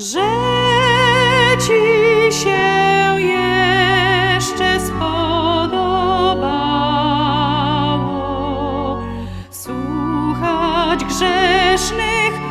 że Ci się jeszcze spodobało słuchać grzesznych